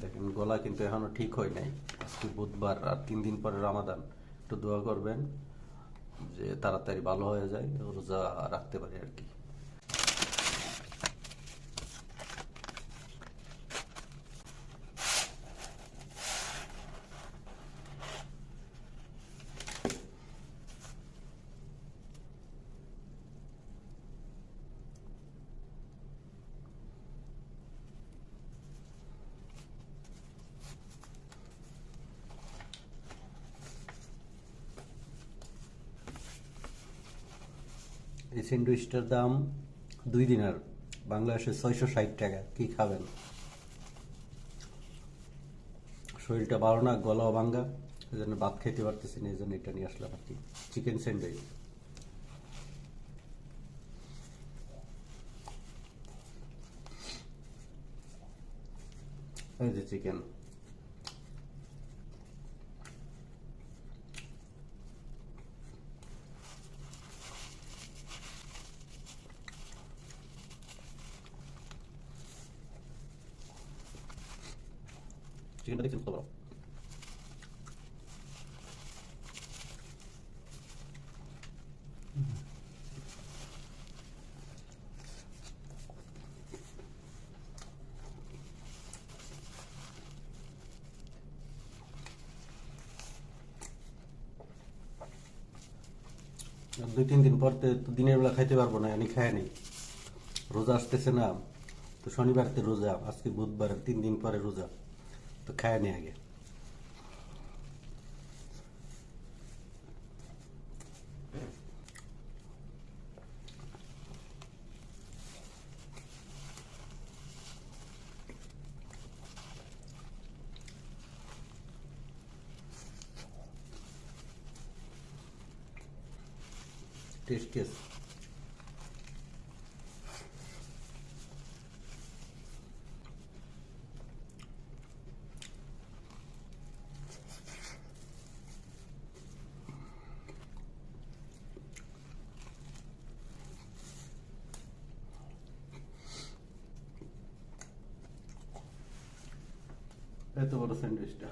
দেখেন, গলা কিন্তু এখনও ঠিক হয় নাই। আজকে বুধবার আর তিন দিন পরে রামাদান। একটু দোয়া করবেন যে তাড়াতাড়ি ভালো হয়ে যায়, রোজা রাখতে পারি আর কি। এই স্যান্ডউইচটার দাম দুই দিনার। বাংলাদেশে ছয়শো ষাট টাকা। কি খাবেন? শরীরটা ভালো না, গলাও ভাঙ্গা। এই জন্য ভাত খেতে পারতেছি না এই জন্য এটা নিয়ে আসলাম আর কি। চিকেন স্যান্ডউইচ এই যে চিকেন চিকেনটা দেখছেন কত বড় দুই, তিন দিন পর দিনের বেলা খাইতে পারব না, আমি খাই নি রোজা আসতেছে না, তো শনিবার রোজা, আজকে বুধবার, তিন দিন পরে রোজা। तो खाया नहीं आ गया टेस्टियस এত বড় স্যান্ডউইচটা।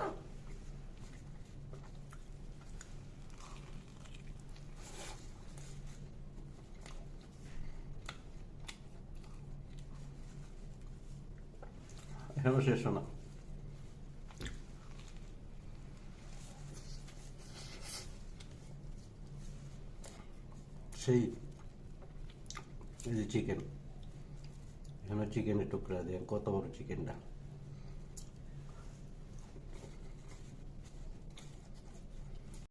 এখনও শেষ না সেই এই যে চিকেন এখানে চিকেনের টুকরা দিয়ে কত বড় চিকেনটা